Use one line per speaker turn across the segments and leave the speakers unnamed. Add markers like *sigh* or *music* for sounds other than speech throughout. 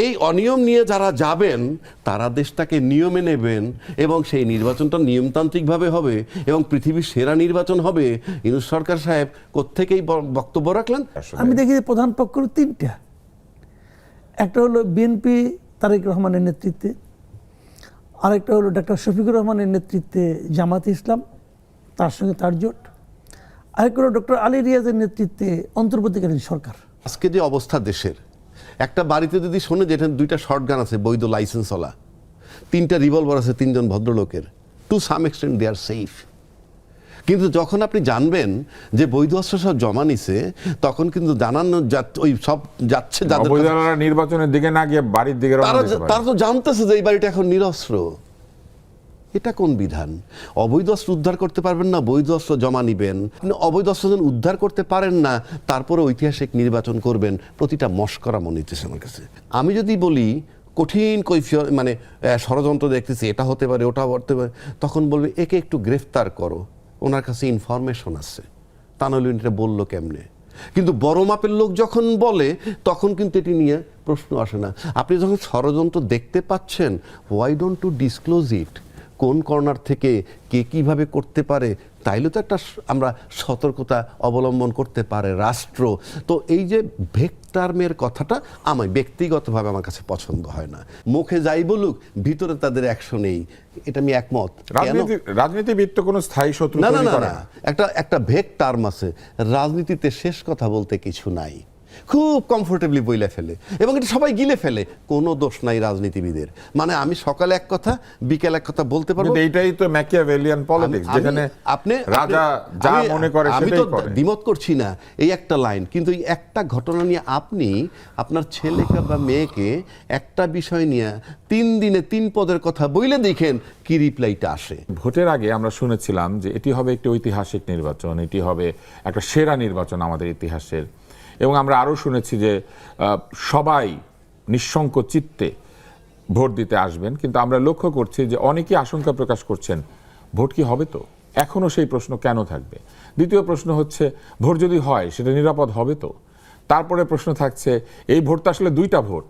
এই অনিয়ম নিয়ে যারা যাবেন তারা দেশটাকে নিয়মে নেবেন এবং সেই নির্বাচনটা নিয়মতান্ত্রিকভাবে হবে এবং পৃথিবীর সেরা নির্বাচন হবে। ইউনুস সরকার সাহেব কোত্থেকেই ব- বক্তব্য রাখলেন?
আমি দেখি প্রধান পক্ষ তিনটা। একটা হলো বিএনপি তারেক রহমানের নেতৃত্বে আরেকটা হলো ডক্টর শফিকুর রহমানের নেতৃত্বে জামাত ইসলাম তার সঙ্গে তার জোট। আরেকটা হলো ডক্টর আলী রিয়াজের নেতৃত্বে অন্তর্বর্তীকালীন সরকার।
আজকে যে অবস্থা দেশের একটা বাড়িতে যদি শোনে যে এখানে দুইটা শর্ট গান আছে বৈধ লাইসেন্সওয়ালা তিনটা রিভলভার আছে তিনজন ভদ্রলোকের to some extent they are safe কিন্তু যখন আপনি জানবেন যে বৈধ অস্ত্র সব জমা নিছে তখন কিন্তু জানানো ওই সব যাচ্ছে যাদের
নির্বাচনের দিকে না গিয়ে বাড়ির দিকে।
তারা তো জানতেছে যে এই বাড়িটা এখন নিরস্ত্র এটা কোন বিধান? অবৈধ অস্ত্র উদ্ধার করতে পারবেন না, বৈধ অস্ত্র জমা নিবেন। অবৈধ অস্ত্র উদ্ধার করতে পারেন না তারপরে ঐতিহাসিক নির্বাচন করবেন, প্রতিটা মস্করা মনে হইতেছে আমার কাছে। আমি যদি বলি, কঠিন কৈফিয়ত মানে ষড়যন্ত্র দেখতেছি, এটা হতে পারে ওটা হতে পারে, তখন বলবে, একে একটু গ্রেফতার করো। ওনার কাছে ইনফরমেশন আছে। তা এটা বলল কেমনে? কিন্তু বড় মাপের লোক যখন বলে, তখন কিন্তু এটি নিয়ে প্রশ্ন আসে না। আপনি যখন ষড়যন্ত্র দেখতে পাচ্ছেন why don't to disclose it কোন কর্নার থেকে কে কীভাবে করতে পারে তাইলে তো একটা আমরা সতর্কতা অবলম্বন করতে পারে রাষ্ট্র। তো এই যে ভেক্টার্মের কথাটা আমার ব্যক্তিগতভাবে আমার কাছে পছন্দ হয় না। মুখে যাই বলুক ভিতরে তাদের অ্যাকশন নেই। এটা আমি একমত।
রাজনীতি রাজনীতিবিদ তো কোনো স্থায়ী শত্রু
না না না। একটা একটা ভেক টার্ম আছে। রাজনীতিতে শেষ কথা বলতে কিছু নাই। খুব কমফোর্টেবলি বইলে ফেলে। এবং এটা সবাই গিলে ফেলে। কোনো দোষ নাই রাজনীতিবিদের। মানে আমি সকালে এক কথা বিকেল এক কথা বলতে পারব।
এইটাই তো ম্যাকিয়াভেলিয়ান পলিটিক্স যেখানে
আপনি
রাজা যা মনে করে
আমি তো দ্বিমত করছি না এই একটা লাইন কিন্তু এই একটা ঘটনা নিয়ে আপনি আপনার ছেলেকে বা মেয়েকে একটা বিষয় নিয়ে তিন দিনে তিন পদের কথা বইলে দেখেন কি রিপ্লাইটা আসে।
ভোটের আগে আমরা শুনেছিলাম যে এটি হবে একটি ঐতিহাসিক নির্বাচন এটি হবে একটা সেরা নির্বাচন আমাদের ইতিহাসের। এবং আমরা আরও শুনেছি যে সবাই নিঃশঙ্ক চিত্তে ভোট দিতে আসবেন, কিন্তু আমরা লক্ষ্য করছি যে অনেকেই আশঙ্কা প্রকাশ করছেন, ভোট কি হবে তো? এখনও সেই প্রশ্ন কেন থাকবে? দ্বিতীয় প্রশ্ন হচ্ছে, ভোট যদি হয়, সেটা নিরাপদ হবে তো? তারপরে প্রশ্ন থাকছে, এই ভোট আসলে দুইটা ভোট,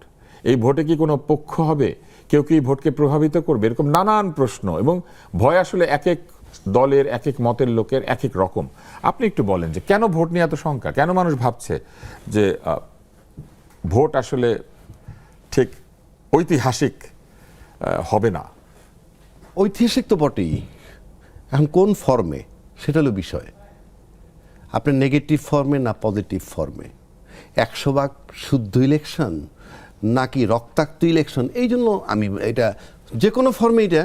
এই ভোটে কি কোনো পক্ষ হবে? কেউ কি ভোটকে প্রভাবিত করবে? এরকম নানান প্রশ্ন এবং ভয় আসলে এক এক দলের এক এক মতের লোকের এক এক রকম। আপনি একটু বলেন যে কেন ভোট নিয়ে এত শঙ্কা? কেন মানুষ ভাবছে যে ভোট আসলে ঠিক ঐতিহাসিক হবে না?
ঐতিহাসিক তো বটেই। এখন কোন ফর্মে? সেটা হলো বিষয়। আপনি নেগেটিভ ফর্মে না পজিটিভ ফর্মে একশো ভাগ শুদ্ধ ইলেকশন নাকি রক্তাক্ত ইলেকশন এই জন্য আমি এটা, যে কোনো ফর্মে এটা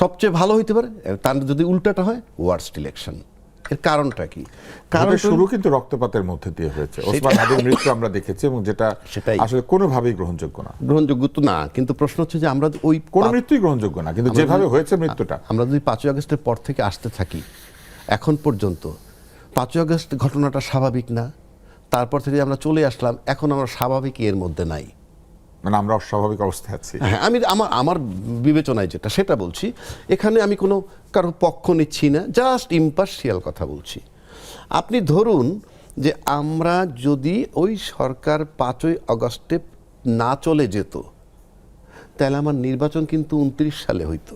সবচেয়ে ভালো হইতে পারে? তার যদি উল্টাটা হয় ওয়ার্স্ট ইলেকশন এর কারণটা কি? কারণ
শুরু কিন্তু রক্তপাতের মধ্যে দিয়ে হয়েছে। ওসমান হাদির মৃত্যু আমরা দেখেছি এবং যেটা
সেটাই।
আসলে কোনোভাবেই গ্রহণযোগ্য না।
গ্রহণযোগ্য তো না কিন্তু প্রশ্ন হচ্ছে যে আমরা ওই
কোন মৃত্যুই গ্রহণযোগ্য না কিন্তু যেভাবে হয়েছে মৃত্যুটা।
আমরা যদি পাঁচই আগস্টের পর থেকে আসতে থাকি এখন পর্যন্ত পাঁচই আগস্ট ঘটনাটা স্বাভাবিক না তারপর থেকে আমরা চলে আসলাম এখন আমরা স্বাভাবিক এর মধ্যে নাই।
মানে আমরা অস্বাভাবিক অবস্থায় আছি।
হ্যাঁ আমি আমার আমার বিবেচনায় যেটা সেটা বলছি এখানে আমি কোনো কারও পক্ষ নিচ্ছি না জাস্ট ইম্পার্শিয়াল কথা বলছি। আপনি ধরুন যে আমরা যদি ওই সরকার পাঁচই অগস্টে না চলে যেত তাহলে আমার নির্বাচন কিন্তু উনত্রিশ সালে হইতো।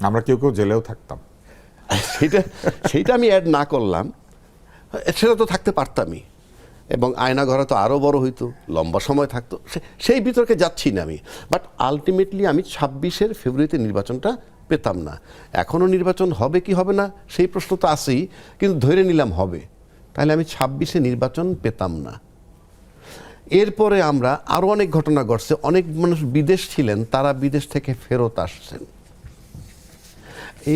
আমরা কেউ কেউ জেলেও থাকতাম।
সেটা সেইটা আমি অ্যাড না করলাম সেটা তো থাকতে পারতামই। এবং আয়না ঘরে তো আরও বড় হইতো, লম্বা সময় থাকতো। সেই বিতর্কে যাচ্ছি না আমি। বাট আলটিমেটলি আমি ছাব্বিশের ফেব্রুয়ারিতে নির্বাচনটা পেতাম না। এখনও নির্বাচন হবে কি হবে না, সেই প্রশ্ন তো আসেই কিন্তু ধরে নিলাম হবে। তাহলে আমি ছাব্বিশে নির্বাচন পেতাম না। এরপরে আমরা আরও অনেক ঘটনা ঘটছে, অনেক মানুষ বিদেশ ছিলেন, তারা বিদেশ থেকে ফেরত আসছেন।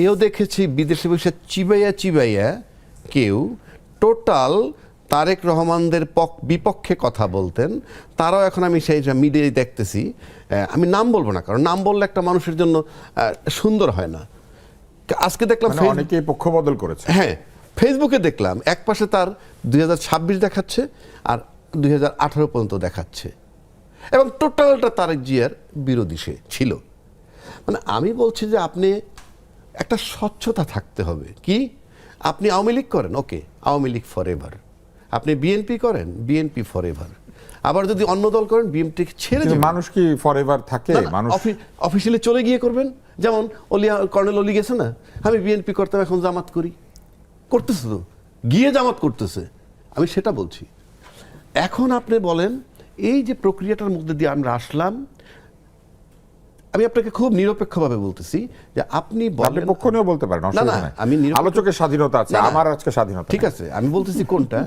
এও দেখেছি বিদেশে বসে চিবাইয়া চিবাইয়া কেউ টোটাল তারেক রহমানদের পক বিপক্ষে কথা বলতেন। তারাও এখন আমি সেই মিডিয়ায় দেখতেছি আমি নাম বলব না কারণ নাম বললে একটা মানুষের জন্য সুন্দর হয় না। আজকে দেখলাম
মানে অনেকেই পক্ষ বদল করেছে।
হ্যাঁ ফেসবুকে দেখলাম এক পাশে তার দুই হাজার ছাব্বিশ দেখাচ্ছে আর দুই হাজার আঠারো পর্যন্ত দেখাচ্ছে। এবং টোটালটা তারেক জিয়ার বিরোধী সে ছিল। মানে আমি বলছি যে আপনি একটা স্বচ্ছতা থাকতে হবে। কি? আপনি আওয়ামী লীগ করেন? Okay Awami League for ever আপনি বিএনপি করেন বিএনপি ফর এভার আবার যদি অন্য দল করেন বিএনপি ছেড়ে
কিন্তু মানুষ কি ফরএভার থাকে? মানুষ
অফিসিয়ালি চলে গিয়ে করবেন। যেমন অলিয়া কর্নেল অলি গেছে না? আমি বিএনপি করতাম এখন জামাত করি। করতেছে তো। গিয়ে জামাত করতেছে। আমি সেটা বলছি। এখন আপনি বলেন এই যে প্রক্রিয়াটার মধ্যে দিয়ে আমরা আসলাম আমি আপনাকে খুব নিরপেক্ষভাবে বলতেছি যে আপনি বলেন
পক্ষ নিয়েও বলতে পারেন অসুবিধা
না, আমি
আলোচকের স্বাধীনতা আছে
না, না।
আমার আজকে স্বাধীনতা
ঠিক আছে আমি বলতেছি কোনটা?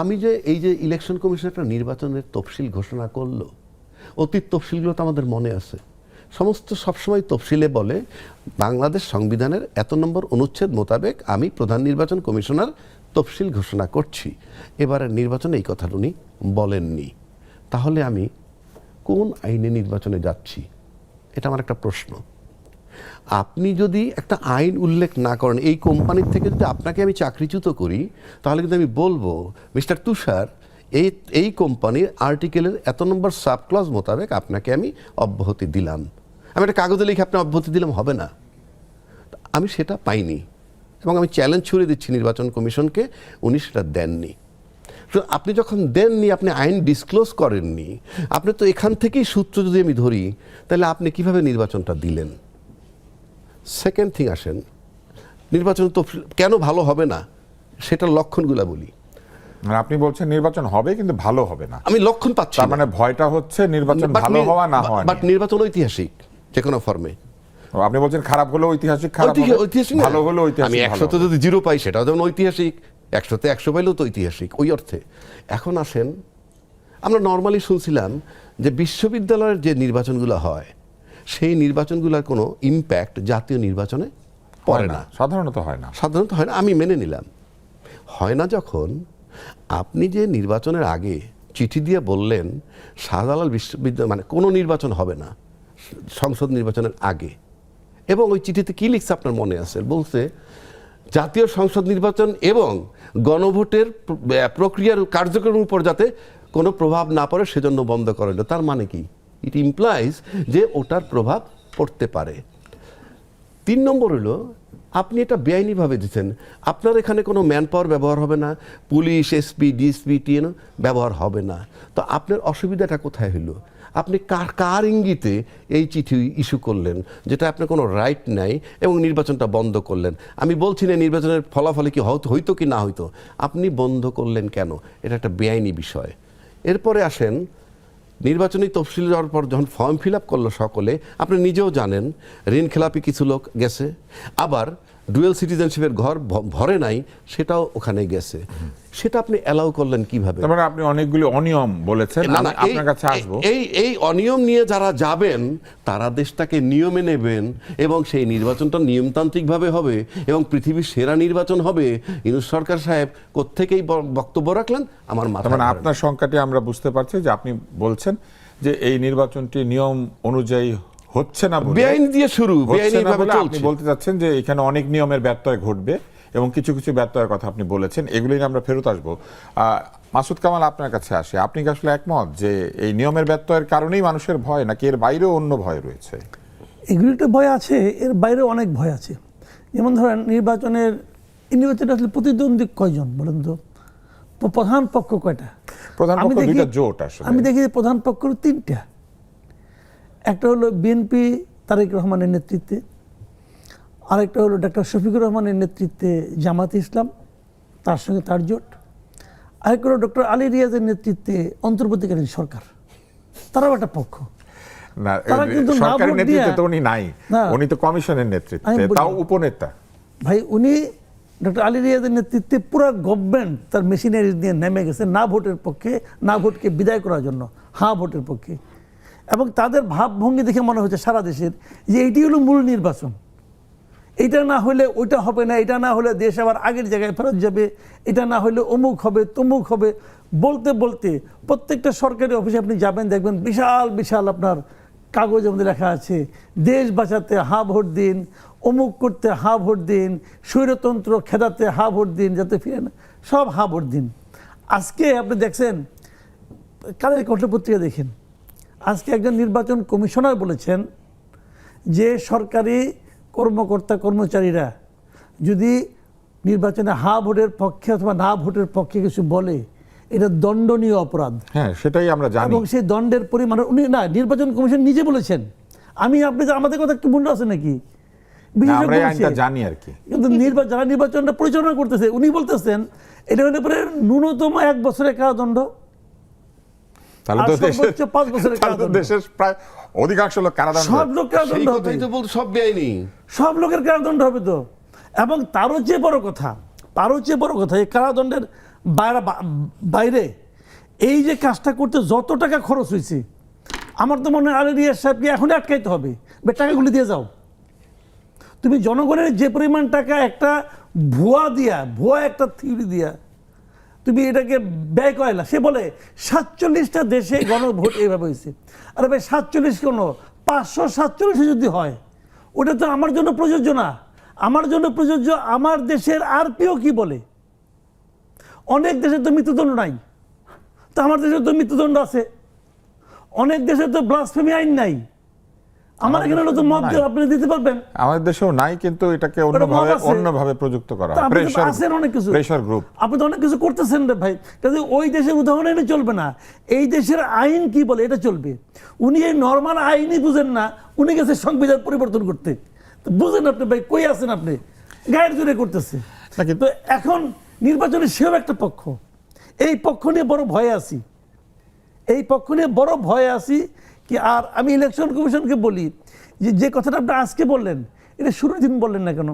আমি যে এই যে ইলেকশন কমিশন একটা নির্বাচনের তফসিল ঘোষণা করল অতীত তফসিলগুলো তো আমাদের মনে আছে। সমস্ত সবসময় তফসিলে বলে বাংলাদেশ সংবিধানের এত নম্বর অনুচ্ছেদ মোতাবেক আমি প্রধান নির্বাচন কমিশনার তফসিল ঘোষণা করছি। এবারের নির্বাচনে এই কথাটা উনি বলেননি। তাহলে আমি কোন আইনে নির্বাচনে যাচ্ছি? এটা আমার একটা প্রশ্ন। আপনি যদি একটা আইন উল্লেখ না করেন, এই কোম্পানির থেকে যদি আপনাকে আমি চাকরিচ্যুত করি, তাহলে কিন্তু আমি বলব, মিস্টার তুষার, এই এই কোম্পানির আর্টিকেলের এত নম্বর সাব ক্লজ মোতাবেক আপনাকে আমি অব্যাহতি দিলাম। আমি একটা কাগজে লিখে আপনি অব্যাহতি দিলাম, হবে না। আমি সেটা পাইনি এবং আমি চ্যালেঞ্জ ছুড়ে দিচ্ছি নির্বাচন কমিশনকে, উনি সেটা দেননি। সুতরাং আপনি যখন দেননি আপনি আইন ডিসক্লোজ করেননি আপনি তো এখান থেকেই সূত্র যদি আমি ধরি তাহলে আপনি কীভাবে নির্বাচনটা দিলেন? সেকেন্ড থিং আসেন নির্বাচন তো কেন ভালো হবে না? সেটার লক্ষণগুলো বলি।
মানে আপনি বলছেন নির্বাচন হবে কিন্তু ভালো হবে না।
আমি লক্ষণ পাচ্ছি
তার মানে ভয়টা হচ্ছে নির্বাচন ভালো হওয়া না হওয়া
বাট নির্বাচন ঐতিহাসিক যে কোনো ফর্মে
আপনি বলছেন খারাপ হলো ঐতিহাসিক খারাপ। ভালো হলো ঐতিহাসিক
একশোতে
হবে।
যদি জিরো পাই সেটাও যেমন ঐতিহাসিক। একশোতে একশো পাইলেও তো ঐতিহাসিক ওই অর্থে। এখন আসেন আমরা নর্মালি শুনছিলাম যে বিশ্ববিদ্যালয়ের যে নির্বাচনগুলো হয় সেই নির্বাচনগুলোর কোনো ইম্প্যাক্ট জাতীয় নির্বাচনে পড়ে না
সাধারণত হয় না।
সাধারণত হয় না আমি মেনে নিলাম। হয় না যখন আপনি যে নির্বাচনের আগে চিঠি দিয়ে বললেন শাহজালাল বিশ্ববিদ্যালয় মানে কোনো নির্বাচন হবে না সংসদ নির্বাচনের আগে এবং ওই চিঠিতে কী লিখছে আপনার মনে আছে? বলছে জাতীয় সংসদ নির্বাচন এবং গণভোটের প্রক্রিয়ার কার্যক্রমের উপর যাতে কোনো প্রভাব না পড়ে সেজন্য বন্ধ করা হলো তার মানে কি? ইট ইমপ্লাইজ যে ওটার প্রভাব পড়তে পারে। তিন নম্বর হলো, আপনি এটা বেআইনিভাবে দিচ্ছেন। আপনার এখানে কোনো ম্যান পাওয়ার ব্যবহার হবে না, পুলিশ এসপি ডিএসপি টিএন ব্যবহার হবে না। তো আপনার অসুবিধাটা কোথায় হলো? আপনি কার কার ইঙ্গিতে এই চিঠি ইস্যু করলেন? যেটা আপনার কোনো রাইট নাই এবং নির্বাচনটা বন্ধ করলেন। আমি বলছি না নির্বাচনের ফলাফলে কি হইতো কি না হইতো। আপনি বন্ধ করলেন কেন? এটা একটা বেআইনি বিষয়। এরপরে আসেন, নির্বাচনী তফসিল যাওয়ার পর যখন ফর্ম ফিল আপ করল সকলে, আপনি নিজেও জানেন, ঋণ খেলাপি কিছু লোক গেছে। আবার ডুয়েল সিটিজেনশিপের ঘর ভরে নাই সেটাও ওখানে গেছে। সেটা আপনি অ্যালাউ করলেন কীভাবে?
তার মানে আপনি অনেকগুলি অনিয়ম বলেছেন আপনার কাছে আসব।
এই এই অনিয়ম নিয়ে যারা যাবেন তারা দেশটাকে নিয়মে নেবেন এবং সেই নির্বাচনটা নিয়মতান্ত্রিকভাবে হবে এবং পৃথিবীর সেরা নির্বাচন হবে। ইনুস সরকার সাহেব কোত্থেকেই বক্তব্য রাখলেন? আমার মাথা
মানে আপনার সংখ্যাটি আমরা বুঝতে পারছি যে আপনি বলছেন যে এই নির্বাচনটি নিয়ম অনুযায়ী হচ্ছে না
বেআইন দিয়ে শুরু বেআইনিভাবে
আপনি
চলছে।
বলতে চাচ্ছেন যে এখানে অনেক নিয়মের ব্যত্যয় ঘটবে এবং কিছু কিছু ব্যত্যয়ের কথা আপনি বলেছেন এগুলি নিয়ে আমরা ফেরত আসব। আহ, মাসুদ কামাল আপনার কাছে আসে। আপনি কি আসলে একমত যে এই নিয়মের ব্যত্যয়ের কারণেই মানুষের ভয় নাকি এর বাইরেও অন্য ভয় রয়েছে?
এগুলি একটা ভয় আছে এর বাইরে অনেক ভয় আছে। যেমন ধরেন নির্বাচনের এই নির্বাচনে আসলে প্রতিদ্বন্দ্বী কয়জন বলেন তো? প্রধান পক্ষ কয়টা?
প্রধান
আমি
পক্ষ
দেখি-
দুইটা জোট আসলে।
আমি দেখি প্রধান পক্ষ তিনটা। একটা হলো বিএনপি তারেক রহমানের নেতৃত্বে আরেকটা হলো ডাক্তার শফিকুর রহমানের নেতৃত্বে জামাত ইসলাম তার সঙ্গে তার জোট। আরেকটা হলো ডক্টর আলী রিয়াজের নেতৃত্বে অন্তর্বর্তীকালীন সরকার। তারাও একটা পক্ষ।
না
তারা কিন্তু না
নেতৃত্বে তো উনি নাই। উনি তো কমিশনের নেতৃত্বে তাও উপনেতা।
ভাই উনি ডক্টর আলী রিয়াজের নেতৃত্বে পুরো গভর্নমেন্ট তার মেশিনারি দিয়ে নেমে গেছে না ভোটের পক্ষে না ভোটকে বিদায় করার জন্য হা ভোটের পক্ষে। এবং তাদের ভাবভঙ্গি দেখে মনে হচ্ছে সারা দেশের যে এটি হলো মূল নির্বাচন। এটা না হলে ওইটা হবে না, এটা না হলে দেশ আবার আগের জায়গায় ফেরত যাবে, এটা না হলে অমুক হবে, তমুক হবে। বলতে বলতে প্রত্যেকটা সরকারি অফিসে আপনি যাবেন, দেখবেন বিশাল বিশাল আপনার কাগজের মধ্যে লেখা আছে, দেশ বাঁচাতে হা ভোট দিন, অমুক করতে হা ভোট দিন, স্বৈরতন্ত্র খেদাতে হা ভোট দিন, যাতে ফিরে না, সব হা ভোট দিন। আজকে আপনি দেখছেন, কালের কণ্ঠ পত্রিকা দেখেন। আজকে একজন নির্বাচন কমিশনার বলেছেন যে সরকারি কর্মকর্তা কর্মচারীরা যদি নির্বাচনে হা ভোটের পক্ষে অথবা না ভোটের পক্ষে কিছু বলে এটা দণ্ডনীয় অপরাধ।
হ্যাঁ সেটাই আমরা জানি।
এবং সেই দণ্ডের পরিমাণ উনি না নির্বাচন কমিশন নিজে বলেছেন। আমি আপনি আমাদের কথা একটু মনে আছে নাকি।
জানি আর কি।
কিন্তু নির্বাচন যারা নির্বাচনটা পরিচালনা করতেছে উনি বলতেছেন এটা হলে পরে ন্যূনতম এক বছরের কারাদণ্ড।
তাহলে তো দেশের
পাঁচ বছরের
তাহলে তো
কারাদণ্ড।
দেশের প্রায় অধিকাংশ লোক কারাদণ্ড।
সব লোক কারাদণ্ড হবে।
তো বল সব বেআইনি
সব লোকের কারাদণ্ড হবে তো। এবং তারও চেয়ে বড় কথা তারও চেয়ে বড় কথা এই কারাদণ্ডের বাইরে বাইরে এই যে কাজটা করতে যত টাকা খরচ হয়েছে আমার তো মনে হয় আলী রিয়াজ সাহেবকে এখনই আটকাইতে হবে। টাকাগুলি দিয়ে যাও। তুমি জনগণের যে পরিমাণ টাকা একটা ভুয়া দিয়া ভুয়া একটা থিওরি দিয়া তুমি এটাকে ব্যয় করাইলা সে বলে, সাতচল্লিশটা দেশে গণভোট এইভাবে হয়েছে। আরে ভাই, সাতচল্লিশ কেন? পাঁচশো সাতচল্লিশে যদি হয়, ওটা তো আমার জন্য প্রযোজ্য না। আমার জন্য প্রযোজ্য আমার দেশের আর আরপিও কি বলে? অনেক দেশে তো মৃত্যুদণ্ড নাই। তো আমার দেশে তো মৃত্যুদণ্ড আছে। অনেক দেশে তো ব্লাসফেমি আইন নাই। আমার এখানে মত আপনি দিতে পারবেন।
আমাদের দেশেও নাই কিন্তু এটাকে অন্যভাবে অন্যভাবে প্রযুক্ত করা
আপনি আছেন অনেক কিছু।
প্রেশার গ্রুপ
আপনি তো অনেক কিছু করতেছেন রে ভাই। কাজে ওই দেশের উদাহরণ চলবে না। এই দেশের আইন কি বলে এটা চলবে। উনি এই নর্মাল আইনই বুঝেন না উনি গেছে সংবিধান পরিবর্তন করতে। বুঝেন আপনি ভাই কই আছেন আপনি? গায়ের জোরে করতেছে। তো এখন নির্বাচনে সেও একটা পক্ষ। এই পক্ষ নিয়ে বড় ভয়ে আছি। এই পক্ষ নিয়ে বড় ভয়ে আছি কি আর আমি ইলেকশন কমিশনকে বলি যে যে কথাটা আপনি আজকে বললেন এটা শুরুর দিন বললেন না কেন?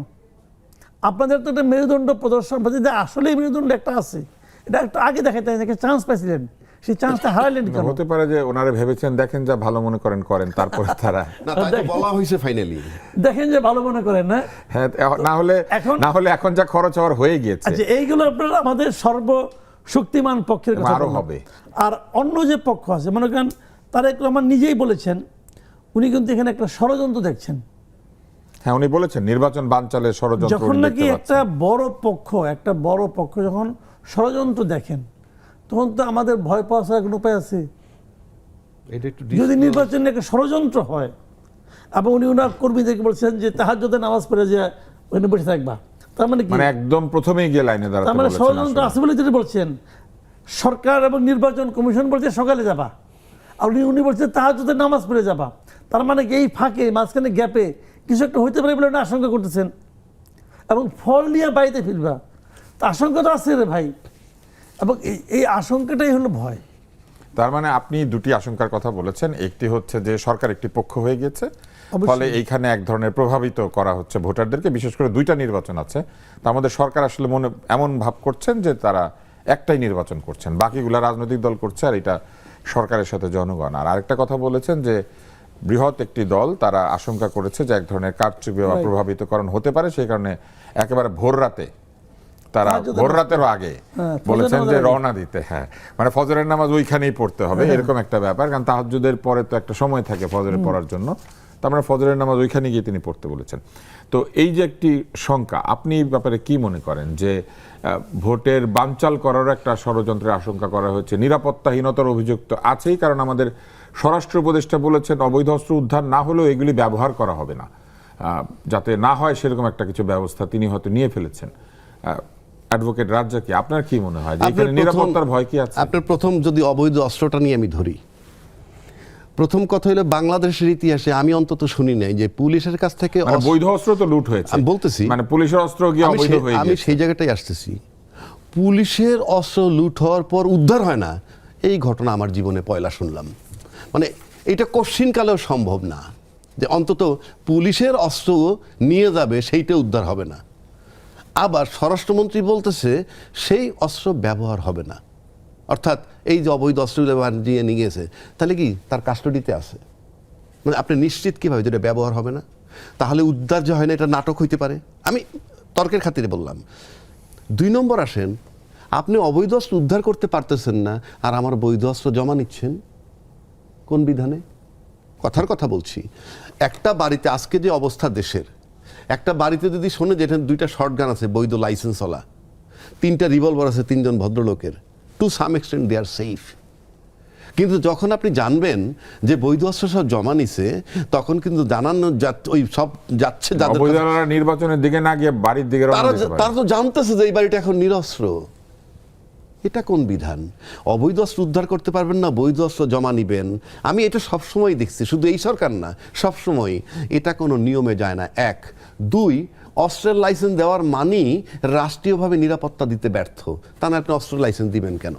আপনাদের তো একটা মেরুদণ্ড প্রদর্শন যদি আসলে মেরুদণ্ড একটা আছে এটা একটু আগে দেখাতে একটা চান্স পাইছিলেন সেই চান্সটা হারালেন কেন?
হতে পারে যে ওনারা ভেবেছেন দেখেন যা ভালো মনে করেন করেন তারপরে তারা। *laughs*
না তাই বলা হয়েছে ফাইনালি
দেখেন যে ভালো মনে করেন না?
হ্যাঁ না হলে
এখন-
না হলে এখন যা খরচ হওয়ার হয়ে গিয়েছে।
আচ্ছা এইগুলো আপনার আমাদের সর্বশক্তিমান পক্ষের কথা আরও
হবে।
আর অন্য যে পক্ষ আছে মনে করেন তারেক রহমান নিজেই বলেছেন উনি কিন্তু এখানে একটা ষড়যন্ত্র দেখছেন।
হ্যাঁ উনি বলেছেন নির্বাচন বানচালের ষড়যন্ত্র
যখন নাকি একটা বড় পক্ষ একটা বড় পক্ষ যখন ষড়যন্ত্র দেখেন তখন তো আমাদের ভয় পাওয়া ছাড়া কোনো উপায় আছে। যদি নির্বাচনে একটা ষড়যন্ত্র হয় এবং উনি ওনার কর্মীদেরকে বলছেন যে তাহার যদি নামাজ পড়ে যে ওখানে বসে থাকবা। তার মানে কি?
মানে একদম প্রথমেই গিয়ে লাইনে দাঁড়াতে
তার মানে ষড়যন্ত্র আছে বলে তিনি বলছেন। সরকার এবং নির্বাচন কমিশন বলছে সকালে যাবা। বলছেন তাহার যদি নামাজ পড়ে যাবা। তার মানে এই ফাঁকে মাঝখানে গ্যাপে কিছু একটা হইতে পারে বলে উনি আশঙ্কা করতেছেন? এবং ফল নিয়ে বাড়িতে ফিরবা। তা আশঙ্কা তো আছে রে ভাই। এবং এই- এই আশঙ্কাটাই হলো ভয়।
তার মানে আপনি দুটি আশঙ্কার কথা বলেছেন। একটি হচ্ছে যে সরকার একটি পক্ষ হয়ে গেছে। ফলে এইখানে এক ধরনের প্রভাবিত করা হচ্ছে ভোটারদেরকে। বিশেষ করে দুইটা নির্বাচন আছে। তার মধ্যে সরকার আসলে মনে এমন ভাব করছেন যে তারা একটাই নির্বাচন করছেন। বাকিগুলা রাজনৈতিক দল করছে আর এটা সরকারের সাথে জনগণ। আর আরেকটা কথা বলেছেন যে বৃহৎ একটি দল তারা আশঙ্কা করেছে যে এক ধরনের কারচুপি বা. প্রভাবিতকরণ হতে পারে সেই কারণে একেবারে ভোর রাতে তারা
তাহাজ্জুদের
ভোর রাতেরও আগে
হ্যাঁ,
বলেছেন যে রওনা দিতে হ্যাঁ। মানে ফজরের নামাজ ওইখানেই পড়তে হবে
হ্যাঁ।
এরকম একটা ব্যাপার কারণ তাহাজুদের পরে তো একটা সময় থাকে ফজরে পড়ার জন্য। তার মানে ফজরের নামাজ ওইখানে গিয়ে তিনি পড়তে বলেছেন। তো এই যে একটি শঙ্কা আপনি এই ব্যাপারে কি মনে করেন যে ভোটের বানচাল করার একটা ষড়যন্ত্রের আশঙ্কা করা হয়েছে? নিরাপত্তাহীনতার অভিযোগ তো আছেই কারণ আমাদের স্বরাষ্ট্র উপদেষ্টা বলেছেন অবৈধ অস্ত্র উদ্ধার না হলেও এগুলি ব্যবহার করা হবে না। যাতে না হয় সেরকম একটা কিছু ব্যবস্থা তিনি হয়তো নিয়ে ফেলেছেন। অ্যাডভোকেট রাজ্জাকি আপনার কি মনে হয় যে এখানে নিরাপত্তার ভয় কি আছে?
আপনার প্রথম যদি অবৈধ অস্ত্রটা নিয়ে আমি ধরি প্রথম কথা হলো বাংলাদেশের ইতিহাসে আমি অন্তত শুনি নাই যে পুলিশের কাছ থেকে
মানে
অস্ত্র-
বৈধ অস্ত্র তো লুট হয়েছে।
আমি বলতেছি।
মানে পুলিশের অস্ত্র গিয়ে অবৈধ হয়ে
আমি সেই জায়গাটাই আসতেছি। পুলিশের অস্ত্র লুট হওয়ার পর উদ্ধার হয় না এই ঘটনা আমার জীবনে পয়লা শুনলাম। মানে এটা কশ্চিনকালেও সম্ভব না যে অন্তত পুলিশের অস্ত্র নিয়ে যাবে সেইটা উদ্ধার হবে না। আবার স্বরাষ্ট্রমন্ত্রী বলতেছে সেই অস্ত্র ব্যবহার হবে না। অর্থাৎ এই যে অবৈধ অস্ত্রগুলো বানিয়ে নিয়ে গেছে, তাহলে কি তার কাস্টডিতে আছে? মানে আপনি নিশ্চিত কীভাবে যেটা ব্যবহার হবে না? তাহলে উদ্ধার যে হয় না, এটা নাটক হইতে পারে? আমি তর্কের খাতিরে বললাম। দুই নম্বর আসেন, আপনি অবৈধ অস্ত্র উদ্ধার করতে পারতেছেন না, আর আমার বৈধ অস্ত্র জমা নিচ্ছেন? কোন বিধানে? কথার কথা বলছি। একটা বাড়িতে আজকে যে অবস্থা দেশের, একটা বাড়িতে যদি শোনে যে দুইটা শর্ট গান আছে, বৈধ লাইসেন্সওয়ালা তিনটা রিভলভার আছে তিনজন ভদ্রলোকের to some extent they are safe কিন্তু যখন আপনি জানবেন যে বৈধ অস্ত্র সব জমা নিছে তখন কিন্তু জানানো ওই সব যাচ্ছে
নির্বাচনের দিকে না গিয়ে বাড়ির দিকে
তারা তারা তো জানতেছে যে এই বাড়িটা এখন নিরস্ত্র। এটা কোন বিধান? অবৈধ অস্ত্র উদ্ধার করতে পারবেন না বৈধ অস্ত্র জমা নিবেন। আমি এটা সবসময় দেখছি শুধু এই সরকার না সবসময়। এটা কোনো নিয়মে যায় না। এক। দুই অস্ত্রের লাইসেন্স দেওয়ার মানেই রাষ্ট্রীয়ভাবে নিরাপত্তা দিতে ব্যর্থ। তা না, আপনি অস্ত্রের লাইসেন্স দিবেন কেন?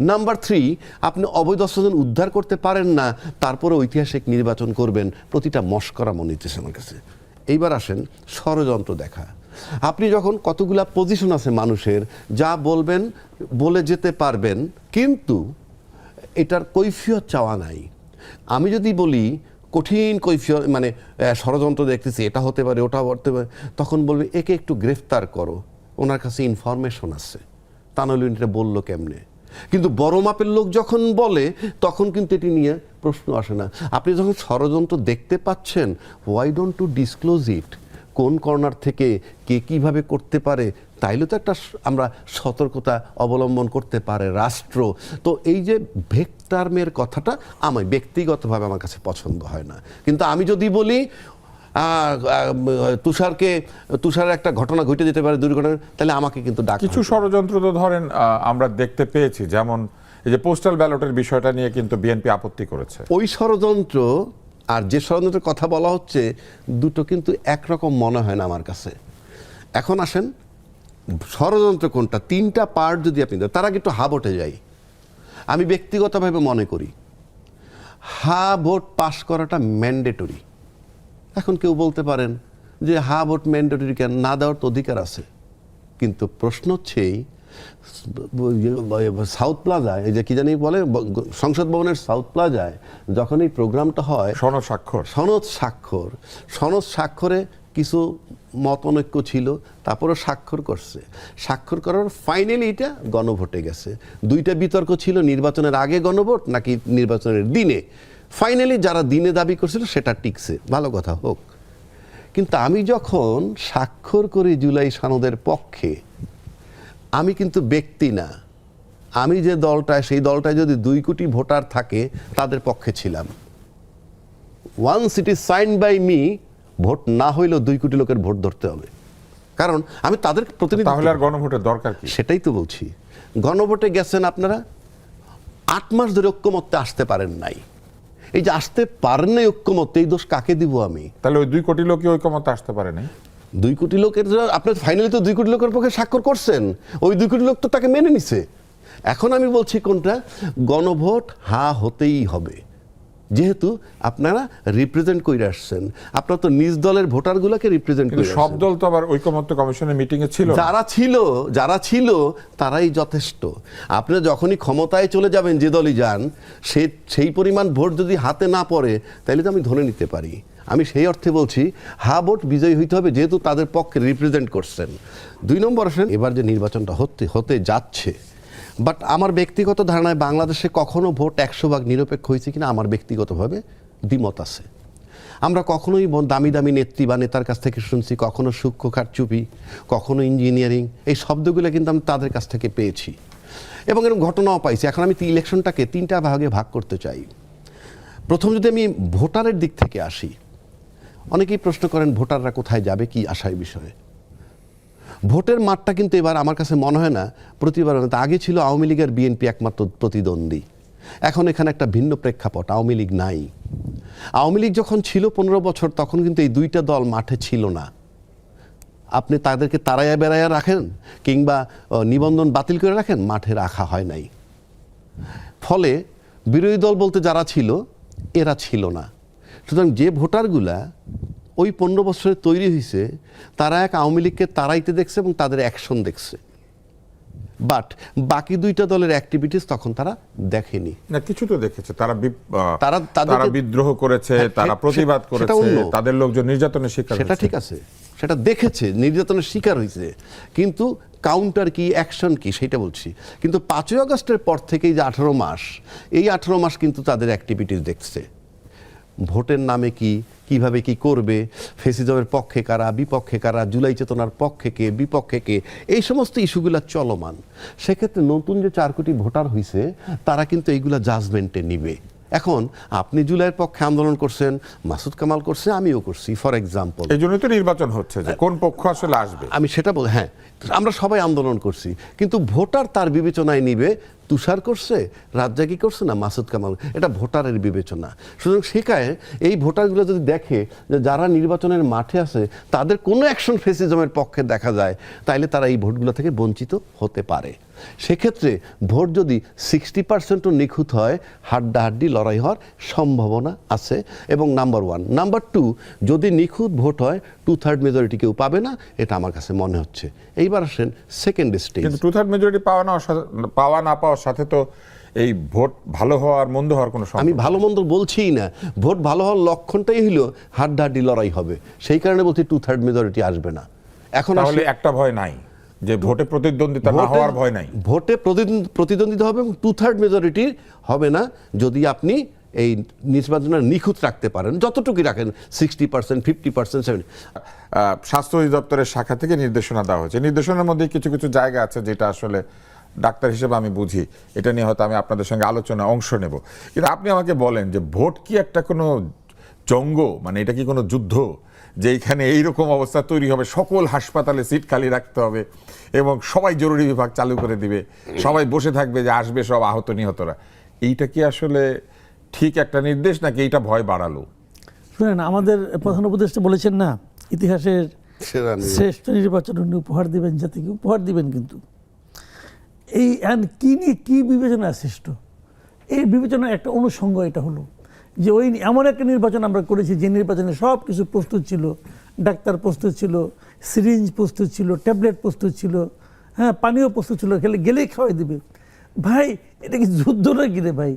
নাম্বার থ্রি আপনি অবৈধ অস্ত্র যখন উদ্ধার করতে পারেন না তারপরে ঐতিহাসিক নির্বাচন করবেন, প্রতিটা মস্করা মনে হইতেছে আমার কাছে। এইবার আসেন ষড়যন্ত্র দেখা। আপনি যখন কতগুলা পজিশন আছে মানুষের, যা বলবেন, বলে যেতে পারবেন, কিন্তু এটার কৈফিয়ত চাওয়া নাই। আমি যদি বলি কঠিন কৈফিয়ত মানে ষড়যন্ত্র দেখতেছি, এটা হতে পারে, ওটা হতে পারে, তখন বলবে, একে একটু গ্রেফতার করো, ওনার কাছে ইনফরমেশন আছে। তা নাহলে এটা বলল কেমনে? কিন্তু বড় মাপের লোক যখন বলে, তখন কিন্তু এটি নিয়ে প্রশ্ন আসে না। আপনি যখন ষড়যন্ত্র দেখতে পাচ্ছেন why don't to disclose it কোন কর্নার থেকে কে কীভাবে করতে পারে তাইলে তো একটা আমরা সতর্কতা অবলম্বন করতে পারে রাষ্ট্র। তো এই যে ভেক্টার্মের কথাটা আমার ব্যক্তিগতভাবে আমার কাছে পছন্দ হয় না। কিন্তু আমি যদি বলি তুষারকে তুষারের একটা ঘটনা ঘটে যেতে পারে দুর্ঘটনা তাহলে আমাকে কিন্তু ডাক
কিছু ষড়যন্ত্র তো ধরেন আমরা দেখতে পেয়েছি। যেমন এই যে পোস্টাল ব্যালটের বিষয়টা নিয়ে কিন্তু বিএনপি আপত্তি করেছে।
ওই ষড়যন্ত্র আর যে ষড়যন্ত্রের কথা বলা হচ্ছে দুটো কিন্তু একরকম মনে হয় না আমার কাছে। এখন আসেন ষড়যন্ত্র কোনটা? তিনটা পার্ট যদি আপনি তার আগে একটু হা ভোটে যাই। আমি ব্যক্তিগতভাবে মনে করি হা ভোট পাশ করাটা ম্যান্ডেটরি এখন কেউ বলতে পারেন যে হা ভোট ম্যান্ডেটরি কেন? না দেওয়ার তো অধিকার আছে। কিন্তু প্রশ্ন হচ্ছে সাউথ প্লাজায় এই যে কি জানি বলে সংসদ ভবনের সাউথ প্লাজায় যখন এই প্রোগ্রামটা হয়
সনদ স্বাক্ষর।
সনদ স্বাক্ষর সনদ স্বাক্ষরে কিছু মতনৈক্য ছিল তারপরে স্বাক্ষর করছে। স্বাক্ষর করার ফাইনালি এটা গণভোটে গেছে। দুইটা বিতর্ক ছিল, নির্বাচনের আগে গণভোট নাকি নির্বাচনের দিনে। ফাইনালি যারা দিনে দাবি করছিল সেটা টিকছে, ভালো কথা হোক। কিন্তু আমি যখন স্বাক্ষর করি জুলাই সানদের পক্ষে, আমি কিন্তু ব্যক্তি না। আমি যে দলটায়, সেই দলটায় যদি দুই কোটি ভোটার থাকে, তাদের পক্ষে ছিলাম। Once it is sign by me vote না হইলেও দুই কোটি লোকের ভোট ধরতে হবে। কারণ আমি তাদের প্রতিনিধি
তাহলে আর গণভোটের দরকার কি?
সেটাই তো বলছি। গণভোটে গেছেন আপনারা আট মাস ধরে ঐক্যমত্যে আসতে পারেন নাই। এই যে আসতে পারেন নাই ঐক্যমত্যে এই দোষ কাকে দিব আমি?
তাহলে ওই দুই কোটি লোকই ঐকমত আসতে পারে নাই?
দুই কোটি লোকের যে- আপনি ফাইনালি তো দুই কোটি লোকের পক্ষে স্বাক্ষর করছেন। ওই দুই কোটি লোক তো তাকে মেনে নিছে। এখন আমি বলছি কোনটা? গণভোট হা হতেই হবে। যেহেতু আপনারা রিপ্রেজেন্ট করে আসছেন আপনারা তো নিজ দলের ভোটারগুলোকে রিপ্রেজেন্ট করে
সব দল তো আবার ঐকমত্য কমিশনের মিটিংয়ে ছিল।
যারা ছিল যারা ছিল তারাই যথেষ্ট। আপনি যখনই ক্ষমতায় চলে যাবেন যে দলই যান সে সেই পরিমাণ ভোট যদি হাতে না পড়ে তাহলে তো আমি ধরে নিতে পারি। আমি সেই অর্থে বলছি হা ভোট বিজয়ী হইতে হবে যেহেতু তাদের পক্ষে রিপ্রেজেন্ট করছেন। দুই নম্বর আসেন এবার যে নির্বাচনটা হতে হতে যাচ্ছে বাট আমার ব্যক্তিগত ধারণায় বাংলাদেশে কখনো ভোট একশো ভাগ নিরপেক্ষ হয়েছে কিনা আমার ব্যক্তিগতভাবে দ্বিমত আছে। আমরা কখনোই দামি দামি নেত্রী বা নেতার কাছ থেকে শুনছি, কখনো সূক্ষ্ম চুপি কখনো ইঞ্জিনিয়ারিং, এই শব্দগুলো কিন্তু আমি তাদের কাছ থেকে পেয়েছি। এবং এরকম ঘটনাও পাইছি। এখন আমি ইলেকশনটাকে তিনটা ভাগে ভাগ করতে চাই। প্রথম যদি আমি ভোটারের দিক থেকে আসি, অনেকেই প্রশ্ন করেন, ভোটাররা কোথায় যাবে? কি আশায় বিষয়ে? ভোটের মাঠটা কিন্তু এবার আমার কাছে মনে হয় না, প্রতিবার আগে ছিল আওয়ামী লীগের বিএনপি একমাত্র প্রতিদ্বন্দ্বী। এখন এখানে একটা ভিন্ন প্রেক্ষাপট, আওয়ামী লীগ নাই। আওয়ামী লীগ যখন ছিল পনেরো বছর, তখন কিন্তু এই দুইটা দল মাঠে ছিল না। আপনি তাদেরকে তাড়াইয়া বেড়াইয়া রাখেন কিংবা নিবন্ধন বাতিল করে রাখেন, মাঠে রাখা হয় নাই। ফলে বিরোধী দল বলতে যারা ছিল, এরা ছিল না। সুতরাং যে ভোটারগুলা ওই পনেরো বছরে তৈরি হয়েছে তারা এক আওয়ামী লীগকে তাড়াইতে দেখছে এবং তাদের অ্যাকশন দেখছে। বাট বাকি দুইটা দলের অ্যাক্টিভিটিস তখন তারা দেখেনি।
না কিছু তো দেখেছে। তারা
তারা
তারা বিদ্রোহ করেছে
হ্যাঁ,
তারা প্রতিবাদ করেছে তাদের লোকজন নির্যাতনের শিকার
সেটা ঠিক আছে। সেটা দেখেছে নির্যাতনের শিকার হয়েছে। কিন্তু কাউন্টার কি অ্যাকশন কি সেটা বলছি। কিন্তু পাঁচই আগস্টের পর থেকেই যে আঠারো মাস এই আঠারো মাস কিন্তু তাদের অ্যাক্টিভিটিস দেখছে। ভোটের নামে কি কীভাবে কি করবে ফেসিজমের পক্ষে কারা, বিপক্ষে কারা, জুলাই চেতনার পক্ষে কে, বিপক্ষে কে, এই সমস্ত ইস্যুগুলো চলমান। সেক্ষেত্রে নতুন যে চার কোটি ভোটার হয়েছে তারা কিন্তু এইগুলা জাজমেন্টে নিবে। এখন আপনি জুলাইয়ের পক্ষে আন্দোলন করছেন মাসুদ কামাল করছে আমিও করছি ফর এক্সাম্পল
এই জন্যই তো নির্বাচন হচ্ছে যে কোন পক্ষ আসলে আসবে।
আমি সেটা বল হ্যাঁ আমরা সবাই আন্দোলন করছি কিন্তু ভোটার তার বিবেচনায় নিবে তুষার করছে রাজ্জাকি করছে না মাসুদ কামাল এটা ভোটারের বিবেচনা। সুতরাং শেখায় এই ভোটারগুলো যদি দেখে যে যারা নির্বাচনের মাঠে আছে তাদের কোনো অ্যাকশন ফেসিজমের পক্ষে দেখা যায় তাইলে তারা এই ভোটগুলো থেকে বঞ্চিত হতে পারে। সেক্ষেত্রে ভোট যদি সিক্সটি পার্সেন্টও নিখুঁত হয় হাড্ডাহাড্ডি লড়াই হওয়ার সম্ভাবনা আছে। এবং নাম্বার ওয়ান নাম্বার টু যদি নিখুঁত ভোট হয় টু থার্ড মেজরিটি কেউ পাবে না এটা আমার কাছে মনে হচ্ছে। এইবার আসেন সেকেন্ড স্টেজ
কিন্তু টু থার্ড মেজরিটি পাওয়া না পাওয়া না পাওয়ার সাথে তো এই ভোট ভালো হওয়ার মন্দ হওয়ার কোনো
আমি ভালো মন্দ বলছিই না। ভোট ভালো হওয়ার লক্ষণটাই হলো হাড্ডাহাড্ডি লড়াই হবে। সেই কারণে বলছি টু থার্ড মেজরিটি আসবে না। এখন
আসলে একটা ভয় নাই। যে ভোটে প্রতিদ্বন্দ্বিতা না হওয়ার ভয় নাই।
ভোটে প্রতিদ্বন্দ্ব- প্রতিদ্বন্দ্বিতা হবে এবং টু থার্ড মেজরিটি হবে না যদি আপনি এই নির্বাচনের নিখুঁত রাখতে পারেন। যতটুকুই রাখেন sixty percent fifty percent seventy
ah, স্বাস্থ্য অধিদপ্তরের শাখা থেকে নির্দেশনা দেওয়া হয়েছে। নির্দেশনার মধ্যে কিছু কিছু জায়গা আছে যেটা আসলে ডাক্তার হিসেবে আমি বুঝি। এটা নিয়ে হয়তো আমি আপনাদের সঙ্গে আলোচনা অংশ নেব। কিন্তু আপনি আমাকে বলেন যে ভোট কি একটা কোনো জঙ্গ? মানে এটা কি কোনো যুদ্ধ? যে এইখানে এইরকম অবস্থা তৈরি হবে সকল হাসপাতালে সিট খালি রাখতে হবে এবং সবাই জরুরি বিভাগ চালু করে দিবে। সবাই বসে থাকবে যে আসবে সব আহত নিহতরা। এইটা কি আসলে ঠিক একটা নির্দেশ নাকি এইটা ভয় বাড়ালো?
শুনেন আমাদের প্রধান উপদেষ্টা বলেছেন না ইতিহাসের শ্রেষ্ঠ নির্বাচন উনি উপহার দিবেন জাতিকে উপহার দিবেন কিন্তু। এই এখন কি নিয়ে কী বিবেচনা শ্রেষ্ঠ? এই বিবেচনার একটা অনুষঙ্গ এটা হলো। যে ওই এমন একটা নির্বাচন আমরা করেছি যে নির্বাচনে সব কিছু প্রস্তুত ছিল ডাক্তার প্রস্তুত ছিল সিরিঞ্জ প্রস্তুত ছিল ট্যাবলেট প্রস্তুত ছিল হ্যাঁ পানীয় প্রস্তুত ছিল খেলে গেলেই খাওয়াই দিবে। ভাই এটা কি যুদ্ধ না কি রে ভাই?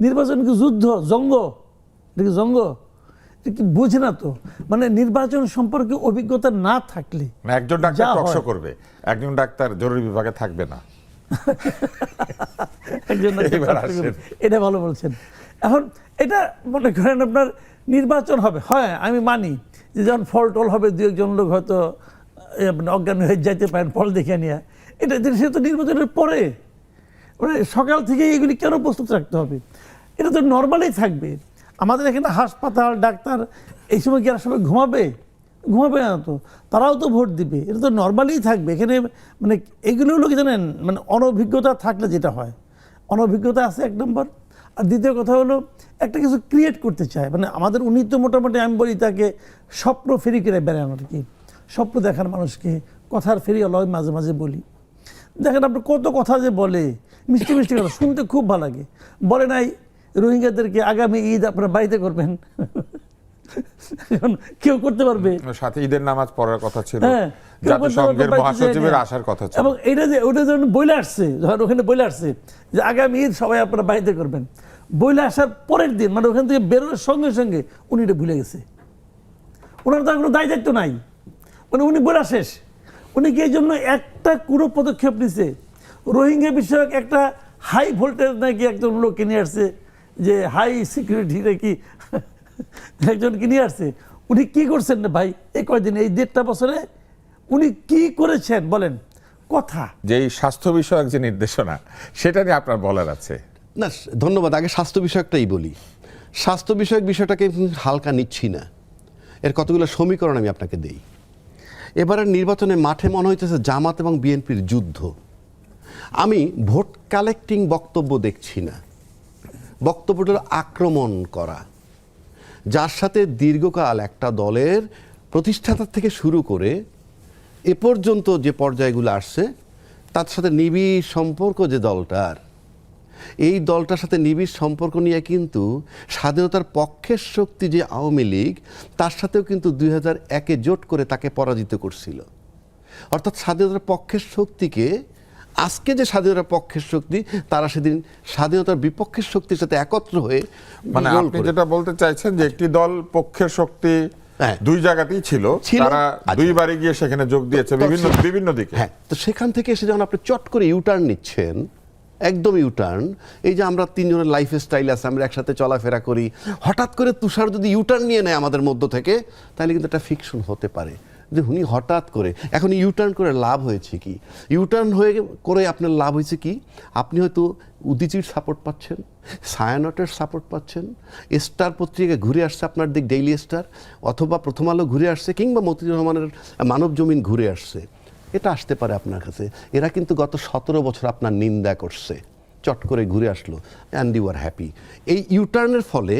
নির্বাচন কি যুদ্ধ? জঙ্গ? এটা কি জঙ্গ? কি বোঝে না তো? মানে নির্বাচন সম্পর্কে অভিজ্ঞতা না থাকলে
একজন ডাক্তার টকশো করবে। একজন ডাক্তার জরুরি বিভাগে থাকবে না।
একজন এটা ভালো বলছেন। এখন এটা মনে করেন আপনার নির্বাচন হবে, হয়, আমি মানি যে যখন ফল টল হবে, দু একজন লোক হয়তো অজ্ঞান হয়ে যাইতে পারেন ফল দেখে নিয়ে। এটা সে তো নির্বাচনের পরে। মানে সকাল থেকে এগুলি কেন প্রস্তুত রাখতে হবে? এটা তো নর্মালি থাকবে। আমাদের এখানে হাসপাতাল, ডাক্তার, এই সময় কি আর সবাই ঘুমাবে? ঘুমাবে না তো। তারাও তো ভোট দিবে। এটা তো নর্মালি থাকবে। এখানে মানে এগুলো হলো কি জানেন? মানে অনভিজ্ঞতা থাকলে যেটা হয়। অনভিজ্ঞতা আছে এক নম্বর। আর দ্বিতীয় কথা হলো একটা কিছু ক্রিয়েট করতে চায়। মানে আমাদের উনি তো মোটামুটি আমি বলি তাকে স্বপ্ন ফেরি করে বেড়ান আর কি। স্বপ্ন দেখার মানুষকে কথার ফেরি অলয় মাঝে মাঝে বলি। দেখেন আপনি কত কথা যে বলে মিষ্টি মিষ্টি কথা শুনতে খুব ভালো লাগে। বলে নাই রোহিঙ্গাদেরকে আগামী ঈদ আপনারা বাড়িতে করবেন। এখন কেউ করতে পারবে।
সাথে ঈদের নামাজ পড়ার কথা ছিল।
হ্যাঁ
জাতিসংঘের মহাসচিবের আসার কথা ছিল।
এবং এটা যে ওটা যখন বইলে আসছে যখন ওখানে বইলে আসছে যে আগামী ঈদ সবাই আপনারা বাড়িতে করবেন। বইলে আসার পরের দিন মানে ওখান থেকে বেরোনোর সঙ্গে সঙ্গে উনি এটা ভুলে গেছে। ওনার তো কোনো দায় দায়িত্ব নাই। মানে উনি বলা শেষ। উনি কি এই জন্য একটা কোনো পদক্ষেপ নিছে? রোহিঙ্গা বিষয়ক একটা হাই ভোল্টেজ নাকি একজন লোককে নিয়ে আসছে, যে হাই সিকিউরিটি নাকি *laughs* একজন কিনে আসছে। উনি কি করছেন না ভাই? এই কয়দিন, এই দেড়টা বছরে উনি কি করেছেন বলেন? কথা।
যে স্বাস্থ্য বিষয়ক যে নির্দেশনা, সেটা নিয়ে আপনার বলার আছে।
না, ধন্যবাদ, আগে স্বাস্থ্য বিষয়কটাই বলি। স্বাস্থ্য বিষয়ক বিষয়টাকে হালকা নিচ্ছি না। এর কতগুলো সমীকরণ আমি আপনাকে দেই। এবারের নির্বাচনে মাঠে মনে হইতেছে জামাত এবং বিএনপির যুদ্ধ। আমি ভোট কালেক্টিং বক্তব্য দেখছি না। বক্তব্যটা আক্রমণ করা। যার সাথে দীর্ঘকাল একটা দলের প্রতিষ্ঠাতা থেকে শুরু করে এ পর্যন্ত যে পর্যায়গুলো আসছে, তার সাথে নিবিড় সম্পর্ক যে দলটার এই দলটার সাথে নিবিড় সম্পর্ক নিয়ে কিন্তু স্বাধীনতার পক্ষের শক্তি যে আওয়ামী লীগ তার সাথেও কিন্তু দুই হাজার একে জোট করে তাকে পরাজিত করছিল অর্থাৎ স্বাধীনতার পক্ষের শক্তিকে আজকে যে স্বাধীনতার পক্ষের শক্তি তারা সেদিন স্বাধীনতার বিপক্ষের শক্তির সাথে একত্র হয়ে
মানে আপনি যেটা বলতে চাইছেন যে একটি দল পক্ষের শক্তি
হ্যাঁ।
দুই জায়গাতেই ছিল। তারা। দুইবারে গিয়ে সেখানে যোগ দিয়েছে বিভিন্ন বিভিন্ন দিকে
হ্যাঁ তো সেখান থেকে এসে যখন আপনি চট করে ইউটার্ন নিচ্ছেন একদম ইউটার্ন এই যে আমরা তিনজনের লাইফ স্টাইল আছে, আমরা একসাথে চলাফেরা করি। হঠাৎ করে তুষার যদি ইউটার্ন নিয়ে নেয় আমাদের মধ্য থেকে, তাহলে কিন্তু একটা ফিকশন হতে পারে। যে উনি হঠাৎ করে, এখন ইউটার্ন করে লাভ হয়েছে কি? ইউটার্ন হয়ে করে আপনার লাভ হয়েছে কি? আপনি হয়তো উদিচির সাপোর্ট পাচ্ছেন, সায়ানটের সাপোর্ট পাচ্ছেন, স্টার পত্রিকা ঘুরে আসছে আপনার দিক ডেইলি স্টার অথবা প্রথম আলো ঘুরে আসছে, কিংবা মতিউর রহমানের মানব জমিন ঘুরে আসছে। এটা আসতে পারে আপনার কাছে। এরা কিন্তু গত সতেরো বছর আপনার নিন্দা করছে। চট করে ঘুরে আসলো অ্যান্ড ইউ আর হ্যাপি এই ইউটার্নের ফলে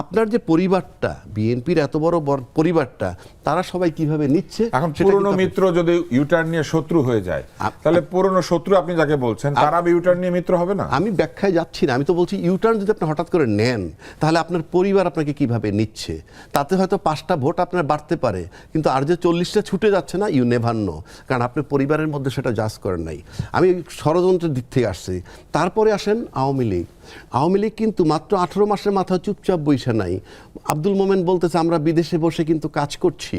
আপনার যে পরিবারটা বিএনপির এত বড় পরিবারটা তারা সবাই কীভাবে নিচ্ছে
এখন পুরনো মিত্র যদি ইউটার্ন নিয়ে শত্রু হয়ে যায় তাহলে পুরনো শত্রু আপনি যাকে বলছেন তারা ইউটার্ন নিয়ে মিত্র হবে না?
আমি ব্যাখ্যায় যাচ্ছি না আমি তো বলছি ইউটার্ন যদি আপনি হঠাৎ করে নেন তাহলে আপনার পরিবার আপনাকে কীভাবে নিচ্ছে? তাতে হয়তো পাঁচটা ভোট আপনার বাড়তে পারে কিন্তু আর যে চল্লিশটা ছুটে যাচ্ছে না ইউ নেভার নো কারণ আপনার পরিবারের মধ্যে সেটা জাজ করেন নাই। আমি ষড়যন্ত্রের দিক থেকে আসছি তারপরে আসেন আওয়ামী লীগ। আওয়ামী লীগ কিন্তু মাত্র আঠেরো মাসের মাথা চুপচাপ বৈশা নাই। আব্দুল মোমেন বলতেছে আমরা বিদেশে বসে কিন্তু কাজ করছি।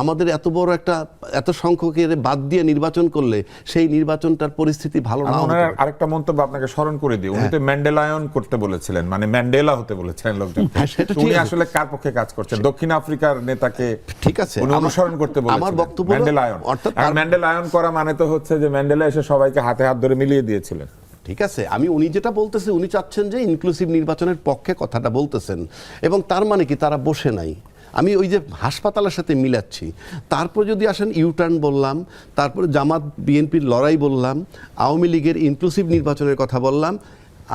আমাদের এত বড় একটা এত সংখ্যকের বাদ দিয়ে নির্বাচন করলে সেই নির্বাচনটার পরিস্থিতি ভালো না
ওনার আরেকটা মন্তব্য আপনাকে স্মরণ করে দিই। উনি তো ম্যান্ডেলায়ন করতে বলেছিলেন মানে ম্যান্ডেলা হতে বলেছিলেন লোকজন।
হ্যাঁ,
উনি আসলে কার পক্ষে কাজ করছেন? দক্ষিণ আফ্রিকার নেতাকে
ঠিক আছে,
উনি অনুসরণ করতে বলেছিলেন।
আমার বক্তব্য
ম্যান্ডেলায়ন।
অর্থাৎ
ম্যান্ডেলায়ন করা মানে তো হচ্ছে যে ম্যান্ডেলা এসে সবাইকে হাতে হাত ধরে মিলিয়ে দিয়েছিলেন।
ঠিক আছে? আমি উনি যেটা বলতেছে, উনি চাচ্ছেন যে ইনক্লুসিভ নির্বাচনের পক্ষে কথাটা বলতেছেন। এবং তার মানে কি, তারা বসে নাই। আমি ওই যে হাসপাতালের সাথে মিলাচ্ছি। তারপর যদি আসেন ইউটার্ন বললাম, তারপর জামাত বিএনপির লড়াই বললাম, আওয়ামী লীগের ইনক্লুসিভ নির্বাচনের কথা বললাম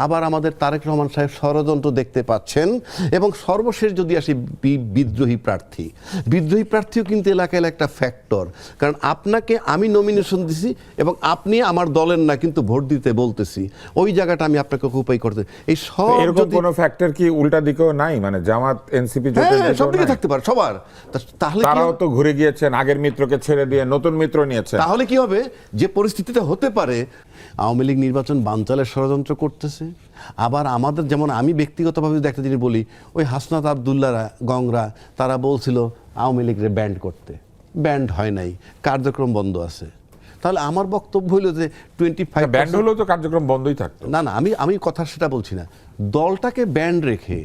আবার আমাদের তারেক রহমান সাহেব ষড়যন্ত্র দেখতে পাচ্ছেন এবং সর্বশেষ যদি আসি বিদ্রোহী প্রার্থী। বিদ্রোহী প্রার্থীও কিন্তু এলাকায় একটা ফ্যাক্টর কারণ আপনাকে আমি নমিনেশন দিছি এবং আপনি আমার দলের না কিন্তু ভোট দিতে বলতেছি। ওই জায়গাটা আমি আপনাকে উপায় করতে এই সব
এরকম কোন ফ্যাক্টর কি উল্টা দিকেও নাই? মানে জামাত এনসিপি
হ্যাঁ হ্যাঁ, সব দিকে থাকতে পারে সবার। তাহলে
তারাও তো ঘুরে গিয়েছেন আগের মিত্রকে ছেড়ে দিয়ে নতুন মিত্র নিয়েছে
তাহলে কি হবে? যে পরিস্থিতিটা হতে পারে আওয়ামী লীগ নির্বাচন বানচালের ষড়যন্ত্র করতেছে। আবার আমাদের যেমন আমি ব্যক্তিগতভাবে যদি একটা জিনিস বলি ওই হাসনাত আবদুল্লারা গংরা তারা বলছিল আওয়ামী লীগরে ব্যান্ড করতে। ব্যান্ড হয় নাই কার্যক্রম বন্ধ আছে। তাহলে আমার বক্তব্য হলো যে টোয়েন্টি ফাইভ
ব্যান্ড হলেও তো কার্যক্রম বন্ধই থাকতো।
না না আমি আমি কথা সেটা বলছি না। দলটাকে ব্যান্ড রেখে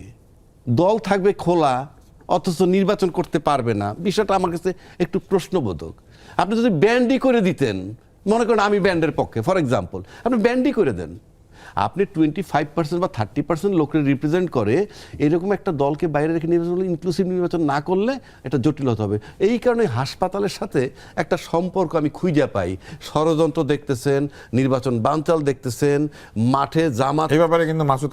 দল থাকবে খোলা অথচ নির্বাচন করতে পারবে না বিষয়টা আমার কাছে একটু প্রশ্নবোধক। আপনি যদি ব্যান্ডই করে দিতেন মনে করেন আমি ব্যান্ডের পক্ষে ফর এক্সাম্পল আপনি ব্যান্ডই করে দেন। আপনি টোয়েন্টি ফাইভ পার্সেন্ট বা থার্টি পার্সেন্ট লোকের রিপ্রেজেন্ট করে এরকম একটা দলকে বাইরে রেখে নির্বাচন ইনক্লুসিভ নির্বাচন না করলে এটা জটিল হতে হবে। এই কারণে হাসপাতালের সাথে একটা সম্পর্ক আমি খুঁজে পাই। ষড়যন্ত্র দেখতেছেন নির্বাচন বানচাল দেখতেছেন মাঠে জামাত
এই ব্যাপারে কিন্তু মাসুদ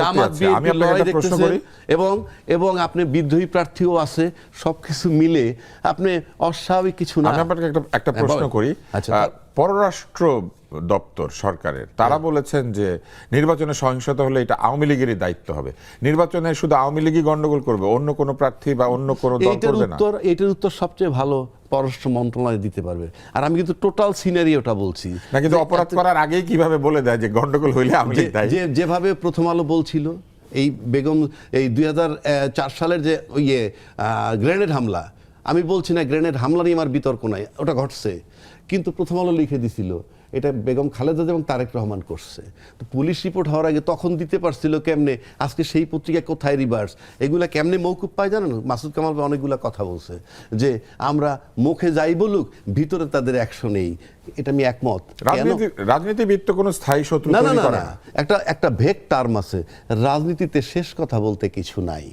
জামাত লড়াই দেখতেছেন এবং এবং আপনি বিদ্রোহী প্রার্থীও আছে সবকিছু মিলে আপনি অস্বাভাবিক কিছু না।
আমি আপনাকে একটা একটা
হ্যাঁ,
প্রশ্ন করি।
আচ্ছা,
পররাষ্ট্র দপ্তর সরকারের। তারা
হ্যাঁ।
বলেছেন যে নির্বাচনে সহিংসতা হলে এটা আওয়ামী লীগেরই দায়িত্ব হবে। নির্বাচনে শুধু আওয়ামী লীগই গন্ডগোল করবে অন্য কোনো প্রার্থী বা অন্য কোনো দল করবে না?
উত্তর এইটার উত্তর সবচেয়ে ভালো পররাষ্ট্র মন্ত্রণালয় দিতে পারবে। আর আমি কিন্তু টোটাল সিনারিওটা বলছি
না কিন্তু অপরাধ করার আগেই কীভাবে বলে দেয় যে গন্ডগোল হইলে আওয়ামী লীগ
যে- যেভাবে প্রথম আলো বলছিল এই বেগম এই দুই চার সালের যে ইয়ে গ্রেনেড হামলা আমি বলছি না গ্রেনেড হামলা নিয়ে আমার বিতর্ক নাই ওটা ঘটছে। কিন্তু প্রথম আলো লিখে দিছিল এটা বেগম খালেদা এবং তারেক রহমান করছে। তো পুলিশ রিপোর্ট হওয়ার আগে তখন দিতে পারছিল কেমনে? আজকে সেই পত্রিকা কোথায় রিভার্স এগুলা কেমনে মৌকুব পায় জানেন? মাসুদ কামাল অনেকগুলা কথা বলছে যে আমরা মুখে যাই বলুক ভিতরে তাদের অ্যাকশন নেই। এটা আমি একমত।
রাজনীতিবিদ তো কোনো স্থায়ী শত্রু
না না না একটা একটা ভেগ টার্ম আছে। রাজনীতিতে শেষ কথা বলতে কিছু নাই।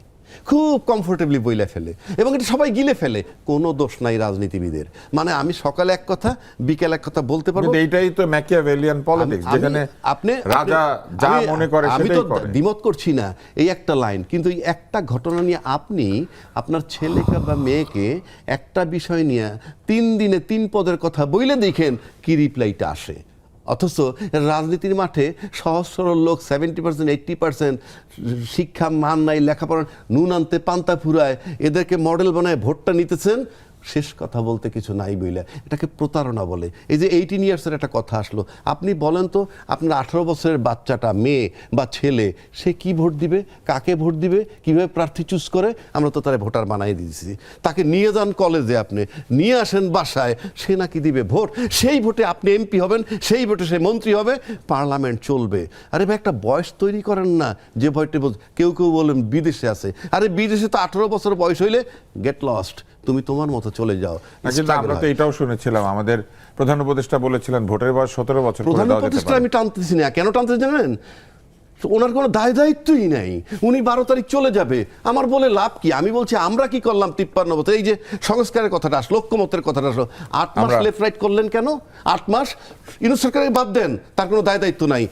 খুব কমফোর্টেবলি বইলে ফেলে। এবং এটা সবাই গিলে ফেলে। কোনো দোষ নাই রাজনীতিবিদের। মানে আমি সকালে এক কথা বিকেল এক কথা বলতে পারব।
এইটাই তো ম্যাকিয়াভেলিয়ান পলিটিক্স যেখানে
আপনি
রাজা যা মনে করে
আমি তো দ্বিমত করছি না এই একটা লাইন কিন্তু এই একটা ঘটনা নিয়ে আপনি আপনার ছেলেকে বা মেয়েকে একটা বিষয় নিয়ে তিন দিনে তিন পদের কথা বইলে দেখেন কি রিপ্লাইটা আসে। অথচ রাজনীতির মাঠে সহজ সরল লোক সেভেন্টি পার্সেন্ট এইট্টি পার্সেন্ট শিক্ষা মান নাই লেখাপড়া নুন আনতে পান্তা ফুরায়, এদেরকে মডেল বানায় ভোটটা নিতেছেন। শেষ কথা বলতে কিছু নাই বইলে। এটাকে প্রতারণা বলে। এই যে এইটিন ইয়ার্সের একটা কথা আসলো। আপনি বলেন তো, আপনার আঠারো বছরের বাচ্চাটা, মেয়ে বা ছেলে, সে কি ভোট দিবে? কাকে ভোট দিবে? কীভাবে প্রার্থী চুজ করে? আমরা তো তারা ভোটার বানাই দিয়েছি। তাকে নিয়ে যান কলেজে আপনি। নিয়ে আসেন বাসায়। সে নাকি দিবে ভোট? সেই ভোটে আপনি এমপি হবেন, সেই ভোটে সে মন্ত্রী হবে। পার্লামেন্ট চলবে। আরে ভাই, একটা বয়স তৈরি করেন না। যে ভয়টা বল কেউ কেউ বলেন বিদেশে আছে। আরে বিদেশে তো আঠারো বছর বয়স হইলে গেট লস্ট তুমি তোমার মতো চলে যাও।
আমরা তো এটাও শুনেছিলাম আমাদের প্রধান উপদেষ্টা বলেছিলেন ভোটের বয়স সতেরো বছর
প্রধান উপদেষ্টা আমি টানতেছি না কেন টানতেছি জানেন? ওনার কোনো দায় দায়িত্বই নাই। উনি বারো তারিখ চলে যাবে। আমার বলে লাভ কি? আমি বলছি আমরা কি করলাম তিপ্পান্ন বছর? এই যে সংস্কারের কথাটা আসলো ঐক্যমতের কথাটা আসলো। আট মাস লেফট রাইট করলেন কেন? আট মাস ইউনুস সরকারের বাদ দেন তার কোনো দায় দায়িত্ব নাই।